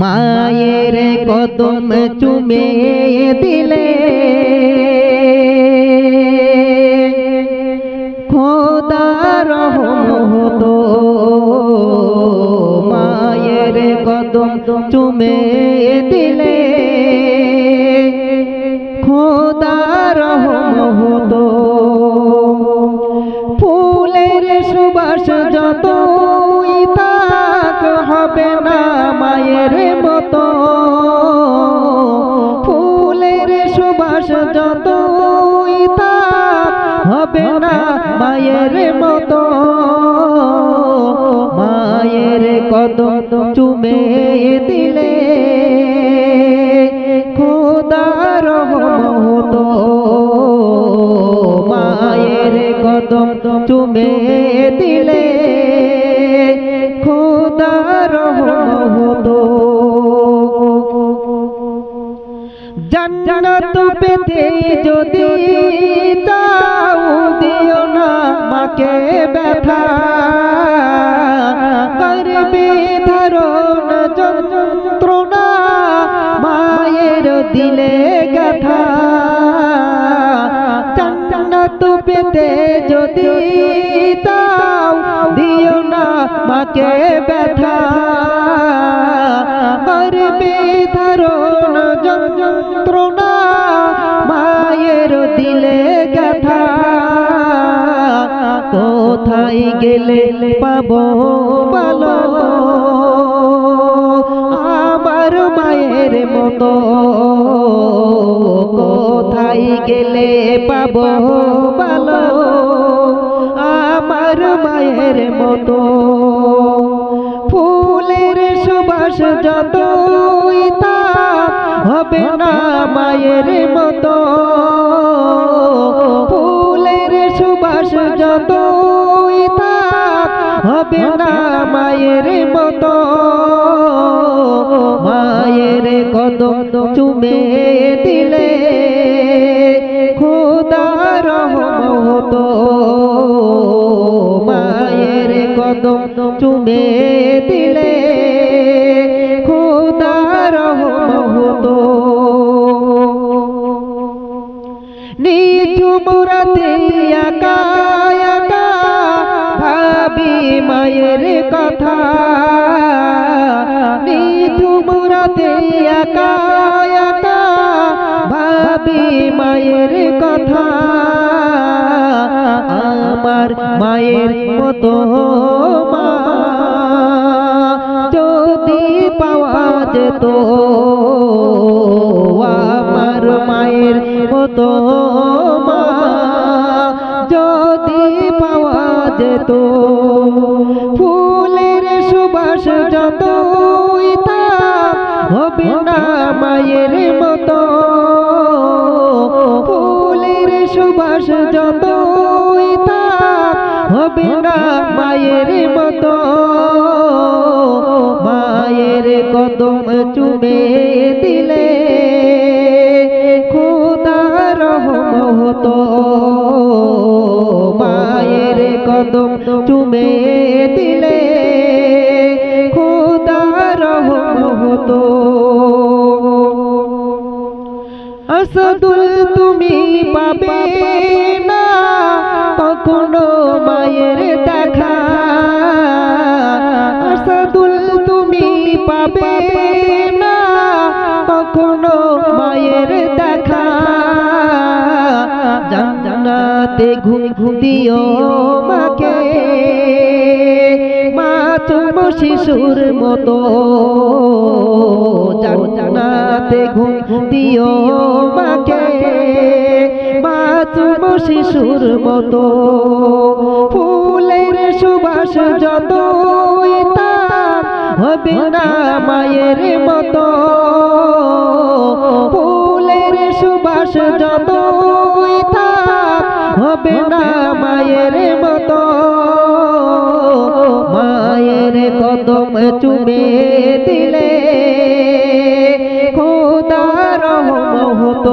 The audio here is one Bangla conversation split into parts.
মায়ের কদম চুমে দিলে। খোদার রহমত। মায়ের কদম চুমে দিলে। খোদার রহমত। ফুলের সুবাস যতই যতই তাক হবে মায়ের মতো, মায়ের কদম চুমে দিলে খোদার রহমত মায়ের কদম চুমে দিলে যদি চাও দিও না মাকে ব্যথা, করবে ধারণ যন্ত্রণা, মায়ের দিলে গাথা জান্নাত পেতে যদি চাও দিও না মাকে ব্যথা। কোথায় গেলে পাবো বলো আমার মায়ের মতো কোথায় গেলে পাবো বলো আমার মায়ের মতো ফুলের সুবাস যতই তা হবে না মায়ের মতো। হবে না মায়ের মতো। মায়ের কদম চুমে দিলে খোদার রহমত মায়ের কদম চুমে দিলে খোদার রহমত নিচু মুরাতে ভাবি মায়ের কথা। নিঝুমরাতে একা ভাবি মায়ের কথা। আমার মায়ের মতো মা যদি পাওয়া যেত, আমার মায়ের মতো মা। যেত। ফুলের সুবাস যতই তা হবে না মায়ের মতো। ফুলের সুবাস যতই তা হবে না মায়ের মতো। মায়ের কদম চুমে দিলে খোদার মায়ের কদম চুমে দিলে খোদার রহমত। আসদুল তুমি পাবে। জান্নাতে ঘুম দিও মাকে। মাতুম শিশুর মতো জান্নাতে ঘুম দিও মাকে। মাতুম শিশুর মতো ফুলের সুবাস তার হবে না মায়ের মতো। ফুলের সুবাস তার হবে না মায়ের মতো। মায়ের কদম চুমে দিলে খোদার রহমত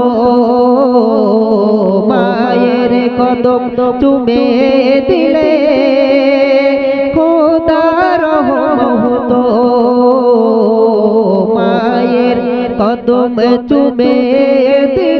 মায়ের কদম চুমে দিলে খোদা হতো। মায়ের কদম চুমে দিলে